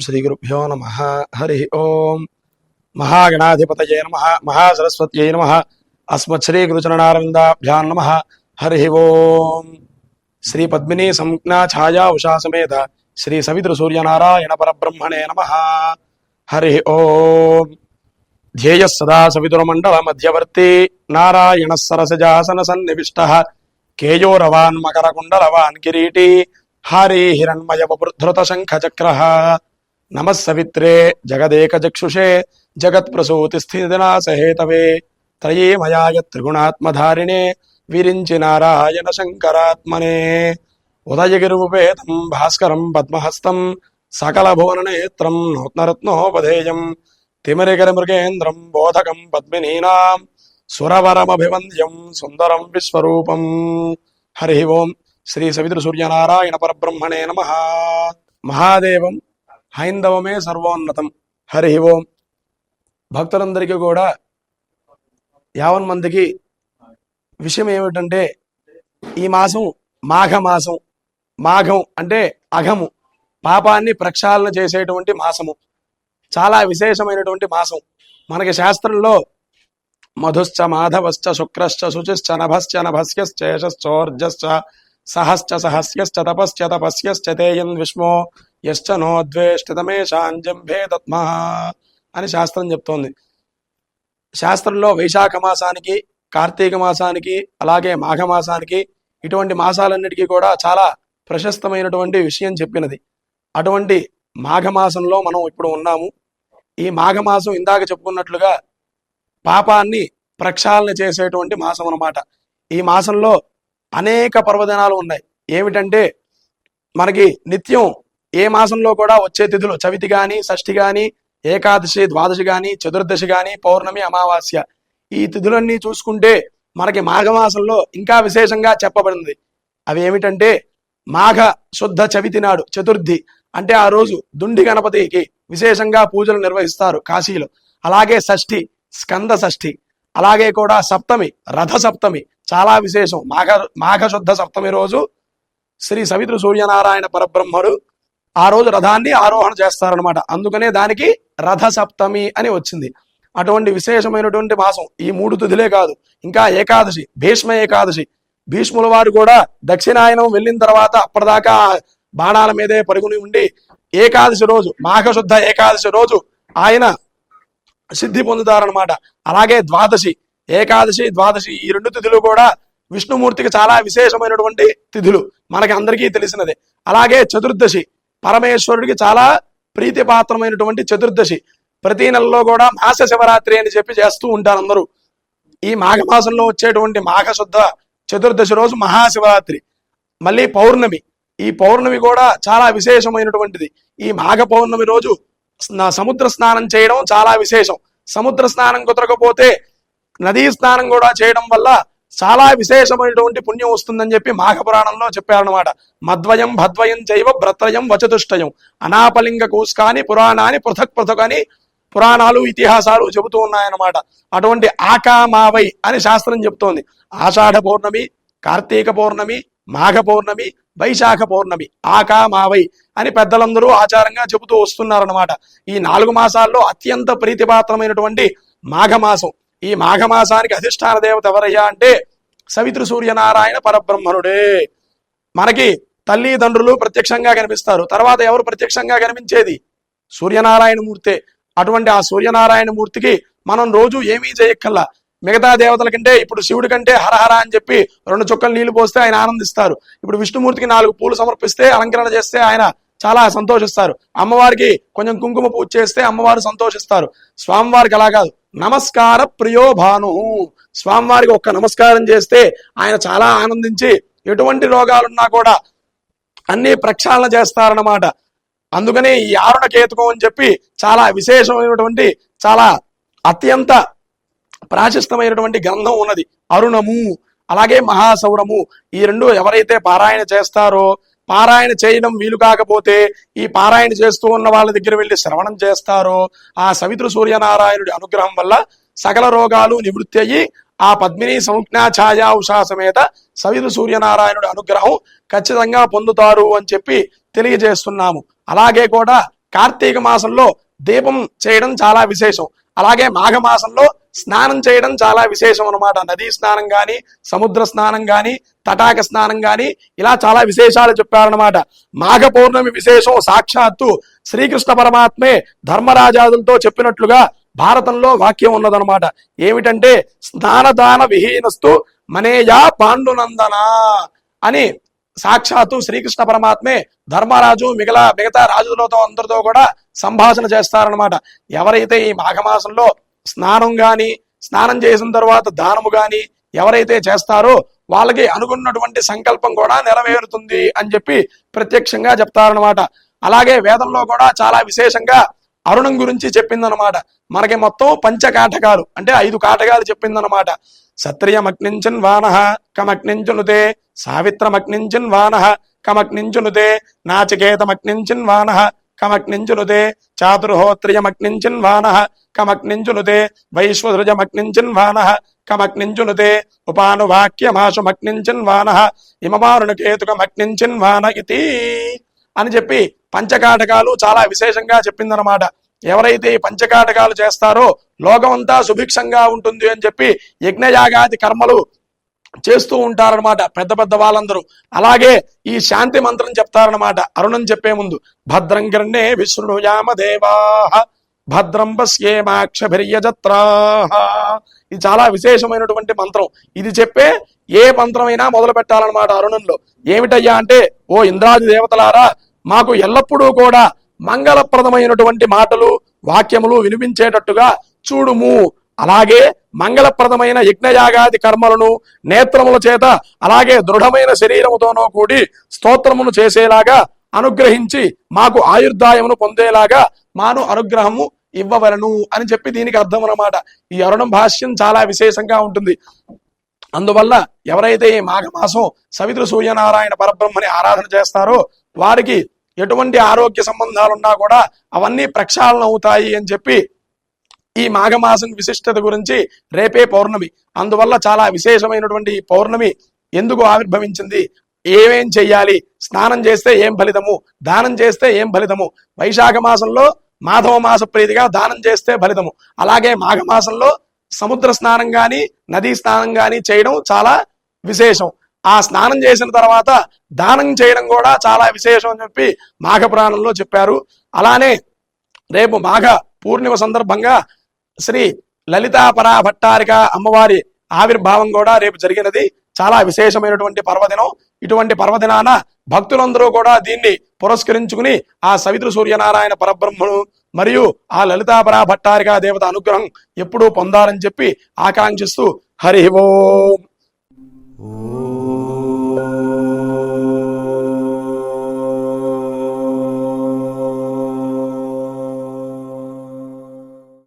శ్రీగురుభ్యో నమ. హరి ఓం. మహాగణాధిపతయే నమ. మహాసరస్వత్యై నమ. అస్మత్శ్రీగురుచరణారవిందాభ్యాం నమ. హరి ఓం. శ్రీ పద్మిని సంజ్ఞా ఛాయా ఉషా సమేత శ్రీ సవితృ సూర్యనారాయణ పరబ్రహ్మణే నమ. హరి ఓం. ధ్యేయ సదా సవితురమండల మధ్యవర్తి నారాయణ సరసజాసన సన్నివిష్ట. కేయోరవాన్ మకరకుండలవాన్ కిరీటి హారీ హిరణ్మయ వృద్ధృత శంఖ నమస్సవిత్రే జగదేకచక్షుషే జగత్ప్రసూతి జగదేక చక్షుషే జగత్ స్థితినాసహేతవే త్రయే మయాయ త్రిగుణాత్మధారిణే విరించి నారాయణ శంకరాత్మనే ఉదయగిరుపేతం భాస్కరం పద్మహస్తం సకల నేత్రం నూత్నరత్నోపధేయం తిమిరికర మృగేంద్రం బోధకం పద్మినీనాం సురవరమభివంద్యం సుందరం విశ్వరూపం హరి ఓం శ్రీ సవితృ సూర్యనారాయణ పరబ్రహ్మణే నమ మహాదేవం హైందవమే సర్వోన్నతం. హరి ఓం. భక్తులందరికీ కూడా యావన్ మందికి విషయం ఏమిటంటే ఈ మాసం మాఘ మాసం మాఘం అంటే అఘము. పాపాన్ని ప్రక్షాళన చేసేటువంటి మాసము. చాలా విశేషమైనటువంటి మాసం. మనకి శాస్త్రంలో మధుశ్చ మాధవశ్చ శుక్రశ్చ శుచిశ్చ నభశ్చ నభస్యశ్చేషశ్చోర్జశ్చ సహశ్చ సహస్యశ్చ తపశ్చ తపస్యశ్చ తేయన్ విష్మో యశ్చ నో ద్వేష్టితమేషాంజంభే తత్మా అని శాస్త్రం చెప్తోంది. శాస్త్రంలో వైశాఖ మాసానికి కార్తీక మాసానికి అలాగే మాఘ మాసానికి ఇటువంటి మాసాలన్నిటికీ కూడా చాలా ప్రశస్తమైనటువంటి విషయం చెప్పినది. అటువంటి మాఘమాసంలో మనం ఇప్పుడు ఉన్నాము. ఈ మాఘమాసం ఇందాక చెప్పుకున్నట్లుగా పాపాన్ని ప్రక్షాళన చేసేటువంటి మాసం అన్నమాట. ఈ మాసంలో అనేక పర్వదినాలు ఉన్నాయి. ఏమిటంటే మనకి నిత్యం ఏ మాసంలో కూడా వచ్చే తిథులు చవితి గాని షష్ఠి గాని ఏకాదశి ద్వాదశి గాని చతుర్దశి గాని పౌర్ణమి అమావాస్య. ఈ తిథులన్నీ చూసుకుంటే మనకి మాఘమాసంలో ఇంకా విశేషంగా చెప్పబడింది. అవి ఏమిటంటే మాఘ శుద్ధ చవితి నాడు చతుర్థి. అంటే ఆ రోజు దుండి గణపతికి విశేషంగా పూజలు నిర్వహిస్తారు కాశీలో. అలాగే షష్ఠి స్కంద షష్ఠి. అలాగే కూడా సప్తమి రథ సప్తమి. చాలా విశేషం. మాఘ మాఘ శుద్ధ సప్తమి రోజు శ్రీ సవితృ సూర్యనారాయణ పరబ్రహ్మడు ఆ రోజు రథాన్ని ఆరోహణ చేస్తారనమాట అందుకనే దానికి రథ సప్తమి అని వచ్చింది. అటువంటి విశేషమైనటువంటి మాసం ఈ మూడు తుదిలే కాదు. ఇంకా ఏకాదశి భీష్మ ఏకాదశి. భీష్ముల వారు కూడా దక్షిణాయనం వెళ్ళిన తర్వాత అప్పటిదాకా బాణాల మీదే పరుగుని ఉండి ఏకాదశి రోజు మాఘశుద్ధ ఏకాదశి రోజు ఆయన సిద్ధి పొందుతారనమాట అలాగే ద్వాదశి ఏకాదశి ద్వాదశి ఈ రెండు తిథులు కూడా విష్ణుమూర్తికి చాలా విశేషమైనటువంటి తిథులు మనకి అందరికీ తెలిసినదే. అలాగే చతుర్దశి పరమేశ్వరుడికి చాలా ప్రీతిపాత్రమైనటువంటి చతుర్దశి. ప్రతి నెలలో కూడా మాస శివరాత్రి అని చెప్పి చేస్తూ ఉంటారు అందరూ. ఈ మాఘమాసంలో వచ్చేటువంటి మాఘ శుద్ధ చతుర్దశి రోజు మహాశివరాత్రి మళ్ళీ పౌర్ణమి. ఈ పౌర్ణమి కూడా చాలా విశేషమైనటువంటిది. ఈ మాఘ పౌర్ణమి రోజు సముద్ర స్నానం చేయడం చాలా విశేషం. సముద్ర స్నానం కుదరకపోతే నదీ స్నానం కూడా చేయడం వల్ల చాలా విశేషమైనటువంటి పుణ్యం వస్తుందని చెప్పి మాఘ పురాణంలో చెప్పారనమాట మద్వయం భద్వయం చైవ భ్రత్రయం వచతుష్టయం. అనాపలింగ కూస్కాని పురాణాన్ని పృథక్ పృథక్ అని పురాణాలు ఇతిహాసాలు చెబుతూ ఉన్నాయన్నమాట. అటువంటి ఆకామావై అని శాస్త్రం చెబుతోంది. ఆషాఢ పౌర్ణమి కార్తీక పౌర్ణమి మాఘ పౌర్ణమి వైశాఖ పౌర్ణమి ఆకామావై అని పెద్దలందరూ ఆచారంగా చెబుతూ వస్తున్నారన్నమాట. ఈ నాలుగు మాసాల్లో అత్యంత ప్రీతిపాత్రమైనటువంటి మాఘమాసం. ఈ మాఘమాసానికి అధిష్టాన దేవత ఎవరయ్యా అంటే సవితృ సూర్యనారాయణ పరబ్రహ్మణుడే. మనకి తల్లిదండ్రులు ప్రత్యక్షంగా కనిపిస్తారు. తర్వాత ఎవరు ప్రత్యక్షంగా కనిపించేది? సూర్యనారాయణ మూర్తే అటువంటి ఆ సూర్యనారాయణ మూర్తికి మనం రోజు ఏమీ చేయక్కల్లా మిగతా దేవతల కంటే ఇప్పుడు శివుడి కంటే హరహర అని చెప్పి రెండు చుక్కలు నీళ్ళు పోస్తే ఆయన ఆనందిస్తారు. ఇప్పుడు విష్ణుమూర్తికి నాలుగు పూలు సమర్పిస్తే అలంకరణ చేస్తే ఆయన చాలా సంతోషిస్తారు. అమ్మవారికి కొంచెం కుంకుమ పూజ చేస్తే అమ్మవారు సంతోషిస్తారు. స్వామివారికి అలా కాదు. నమస్కార ప్రియో భాను స్వామివారికి ఒక్క నమస్కారం చేస్తే ఆయన చాలా ఆనందించి ఎటువంటి రోగాలున్నా కూడా అన్ని ప్రక్షాళన చేస్తారన్నమాట. అందుకనే ఈ ఆరుణ కేతుకం అని చెప్పి చాలా విశేషమైనటువంటి చాలా అత్యంత ప్రాశస్తమైనటువంటి గ్రంథం ఉన్నది. అరుణము అలాగే మహాసౌరము ఈ రెండు ఎవరైతే పారాయణ చేస్తారో పారాయణ చేయడం వీలు కాకపోతే ఈ పారాయణ చేస్తూ ఉన్న వాళ్ళ దగ్గర వెళ్ళి శ్రవణం చేస్తారో ఆ సవితృ సూర్యనారాయణుడి అనుగ్రహం వల్ల సకల రోగాలు నివృత్తి అయ్యి ఆ పద్మిని సంజ్ఞాఛాయా ఉషా సమేత సవితృ సూర్యనారాయణుడి అనుగ్రహం ఖచ్చితంగా పొందుతారు అని చెప్పి తెలియజేస్తున్నాము. అలాగే కూడా కార్తీక మాసంలో దీపం చేయడం చాలా విశేషం. అలాగే మాఘమాసంలో స్నానం చేయడం చాలా విశేషం అన్నమాట. నదీ స్నానం కానీ సముద్ర స్నానం కానీ తటాక స్నానం కానీ ఇలా చాలా విశేషాలు చెప్పారనమాట మాఘ పౌర్ణమి విశేషం సాక్షాత్తు శ్రీకృష్ణ పరమాత్మే ధర్మరాజాదులతో చెప్పినట్లుగా భారతంలో వాక్యం ఉన్నదనమాట ఏమిటంటే స్నానదాన విహీనస్తు మనేయా పాండునందన అని సాక్షాత్తు శ్రీకృష్ణ పరమాత్మే ధర్మరాజు మిగతా మిగతా రాజులతో అందరితో కూడా సంభాషణ చేస్తారనమాట ఎవరైతే ఈ మాఘమాసంలో స్నానం కానీ స్నానం చేసిన తర్వాత దానము కానీ ఎవరైతే చేస్తారో వాళ్ళకి అనుకున్నటువంటి సంకల్పం కూడా నెరవేరుతుంది అని చెప్పి ప్రత్యక్షంగా చెప్తారనమాట అలాగే వేదంలో కూడా చాలా విశేషంగా అరుణం గురించి చెప్పిందనమాట మనకి మొత్తం పంచ కాటకాలు అంటే ఐదు కాటకాలు చెప్పిందనమాట సత్రియమగ్నించన్ వానః కమగ్నించునుతే సావిత్రమగ్నించన్ వానః కమగ్నించునుతే నాచికేతమగ్నించన్ వానః కమగ్నించునుతే చాతుర్హోత్రియమగ్నించన్ వానః కమగ్నించునుతే వైశ్వసృజమగ్నించన్ వానః కమగ్నించునుతే ఉపానువాక్యమాశుమగ్నించన్ వానః ఇమమారుణకేతుకమగ్నించన్ వాన ఇతి అని చెప్పి పంచకాటకాలు చాలా విశేషంగా చెప్పిందనమాట ఎవరైతే ఈ పంచకాటకాలు చేస్తారో లోకమంతా సుభిక్షంగా ఉంటుంది అని చెప్పి యజ్ఞయాగాది కర్మలు చేస్తూ ఉంటారనమాట పెద్ద పెద్ద వాళ్ళందరూ. అలాగే ఈ శాంతి మంత్రం చెప్తారనమాట అరుణం చెప్పే ముందు భద్రం కర్ణే విష్ణుయామ దేవాహ భద్రం పశ్యేమాక్షభిర్యజత్రాహ ఇది చాలా విశేషమైనటువంటి మంత్రం. ఇది చెప్పే ఏ మంత్రమైనా మొదలు పెట్టాలన్నమాట అరుణంలో. ఏమిటయ్యా అంటే ఓ ఇంద్రాది దేవతలారా మాకు ఎల్లప్పుడూ కూడా మంగళప్రదమైనటువంటి మాటలు వాక్యములు వినిపించేటట్టుగా చూడుము. అలాగే మంగళప్రదమైన యజ్ఞయాగాది కర్మలను నేత్రముల చేత అలాగే దృఢమైన శరీరముతోనో కూడి స్తోత్రమును చేసేలాగా అనుగ్రహించి మాకు ఆయుర్దాయమును పొందేలాగా మాను అనుగ్రహము ఇవ్వవలను అని చెప్పి దీనికి అర్థం అన్నమాట. ఈ అరుణం భాష్యం చాలా విశేషంగా ఉంటుంది. అందువల్ల ఎవరైతే ఈ మాఘమాసం సవితృ సూర్యనారాయణ పరబ్రహ్మని ఆరాధన చేస్తారో వారికి ఎటువంటి ఆరోగ్య సంబంధాలున్నా కూడా అవన్నీ ప్రక్షాళన అవుతాయి అని చెప్పి ఈ మాఘమాసం విశిష్టత గురించి రేపే పౌర్ణమి. అందువల్ల చాలా విశేషమైనటువంటి పౌర్ణమి ఎందుకు ఆవిర్భవించింది? ఏమేం చెయ్యాలి? స్నానం చేస్తే ఏం ఫలితము? దానం చేస్తే ఏం ఫలితము? వైశాఖ మాసంలో మాధవ మాస ప్రీతిగా దానం చేస్తే ఫలితము. అలాగే మాఘమాసంలో సముద్ర స్నానం కానీ నదీ స్నానం కానీ చేయడం చాలా విశేషం. ఆ స్నానం చేసిన తర్వాత దానం చేయడం కూడా చాలా విశేషం అని చెప్పి మాఘ పురాణంలో చెప్పారు. అలానే రేపు మాఘ పూర్ణిమ సందర్భంగా శ్రీ లలితాపరా భట్టారిక అమ్మవారి ఆవిర్భావం కూడా రేపు జరిగినది. చాలా విశేషమైనటువంటి పర్వదినం. ఇటువంటి పర్వదినాన భక్తులందరూ కూడా దీన్ని పురస్కరించుకుని ఆ సవితృ సూర్యనారాయణ పరబ్రహ్మను మరియు ఆ లలితాపరా భట్టారిక దేవత అనుగ్రహం ఎప్పుడూ పొందాలని చెప్పి ఆకాంక్షిస్తూ హరి ఓం. ఓ